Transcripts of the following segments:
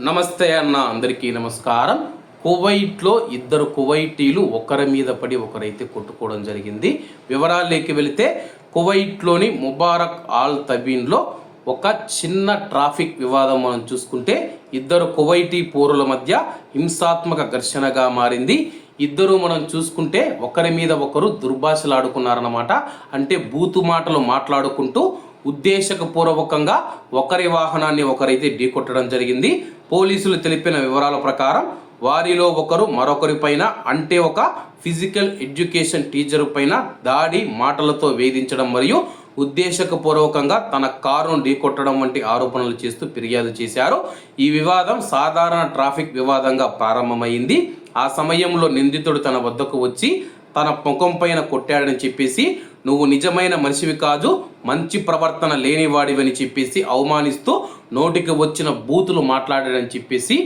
నమస్తే అన్న అందరికీ నమస్కారం. కువైట్లో ఇద్దరు కువైటీలు ఒకరి మీద పడి ఒకరైతే కొట్టుకోవడం జరిగింది. వివరాల్లోకి వెళితే కువైట్లోని ముబారక్ ఆల్ తబీన్లో ఒక చిన్న ట్రాఫిక్ వివాదం మనం చూసుకుంటే ఇద్దరు కువైటీ పౌరుల మధ్య హింసాత్మక ఘర్షణగా మారింది. ఇద్దరు మనం చూసుకుంటే ఒకరి మీద ఒకరు దుర్భాషలాడుకున్నారన్నమాట. అంటే బూతు మాటలు మాట్లాడుకుంటూ ఉద్దేశకపూర్వకంగా ఒకరి వాహనాన్ని ఒకరైతే ఢీకొట్టడం జరిగింది. పోలీసులు తెలిపిన వివరాల ప్రకారం వారిలో ఒకరు మరొకరి పైన అంటే ఒక ఫిజికల్ ఎడ్యుకేషన్ టీచర్ పైన దాడి మాటలతో వేధించడం మరియు ఉద్దేశకపూర్వకంగా తన కారును ఢీకొట్టడం వంటి ఆరోపణలు చేస్తూ ఫిర్యాదు చేశారు. ఈ వివాదం సాధారణ ట్రాఫిక్ వివాదంగా ప్రారంభమైంది. ఆ సమయంలో నిందితుడు తన వద్దకు వచ్చి తన ముఖం పైన కొట్టాడని చెప్పేసి నువ్వు నిజమైన మనిషివి కాదు మంచి ప్రవర్తన లేనివాడివని చెప్పేసి అవమానిస్తూ నోటికి వచ్చిన బూతులు మాట్లాడాడని చెప్పేసి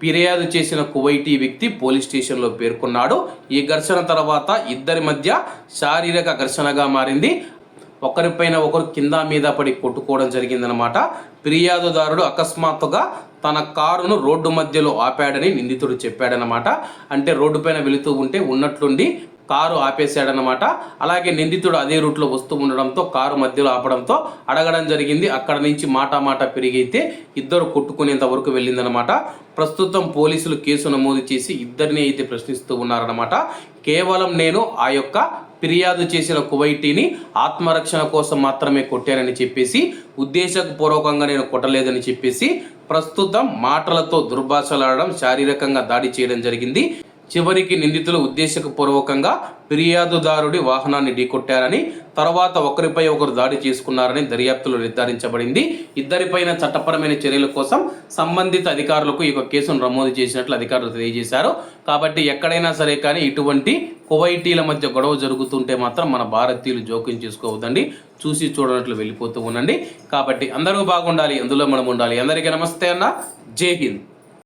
ఫిర్యాదు చేసిన కువైటీ వ్యక్తి పోలీస్ స్టేషన్లో పేర్కొన్నాడు. ఈ ఘర్షణ తర్వాత ఇద్దరి మధ్య శారీరక ఘర్షణగా మారింది. ఒకరిపైన ఒకరు కింద మీద పడి కొట్టుకోవడం జరిగిందనమాట ఫిర్యాదుదారుడు అకస్మాత్తుగా తన కారును రోడ్డు మధ్యలో ఆపాడని నిందితుడు చెప్పాడనమాట అంటే రోడ్డు పైన వెళుతూ ఉంటే ఉన్నట్లుండి కారు ఆపేశాడనమాట అలాగే నిందితుడు అదే రూట్లో వస్తూ ఉండడంతో కారు మధ్యలో ఆపడంతో అడగడం జరిగింది. అక్కడ నుంచి మాట మాట పెరిగైతే ఇద్దరు కొట్టుకునేంత వరకు వెళ్ళిందనమాట ప్రస్తుతం పోలీసులు కేసు నమోదు చేసి ఇద్దరిని అయితే ప్రశ్నిస్తూ ఉన్నారనమాట కేవలం నేను ఆ యొక్క ఫిర్యాదు చేసిన కువైటీని ఆత్మరక్షణ కోసం మాత్రమే కొట్టానని చెప్పేసి ఉద్దేశపూర్వకంగా నేను కొట్టలేదని చెప్పేసి ప్రస్తుతం మాటలతో దుర్భాషలాడడం శారీరకంగా దాడి చేయడం జరిగింది. చివరికి నిందితులు ఉద్దేశపూర్వకంగా ఫిర్యాదుదారుడి వాహనాన్ని ఢీకొట్టారని తర్వాత ఒకరిపై ఒకరు దాడి చేసుకున్నారని దర్యాప్తులో నిర్ధారించబడింది. ఇద్దరిపైన చట్టపరమైన చర్యల కోసం సంబంధిత అధికారులకు ఈ యొక్క కేసును నమోదు చేసినట్లు అధికారులు తెలియజేశారు. కాబట్టి ఎక్కడైనా సరే కానీ ఇటువంటి కువైటీల మధ్య గొడవ జరుగుతుంటే మాత్రం మన భారతీయులు జోక్యం చేసుకోవద్దండి. చూసి చూడనట్లు వెళ్ళిపోతూ ఉండండి. కాబట్టి అందరూ బాగుండాలి అందులో మనం ఉండాలి. అందరికీ నమస్తే అన్న. జై హింద్.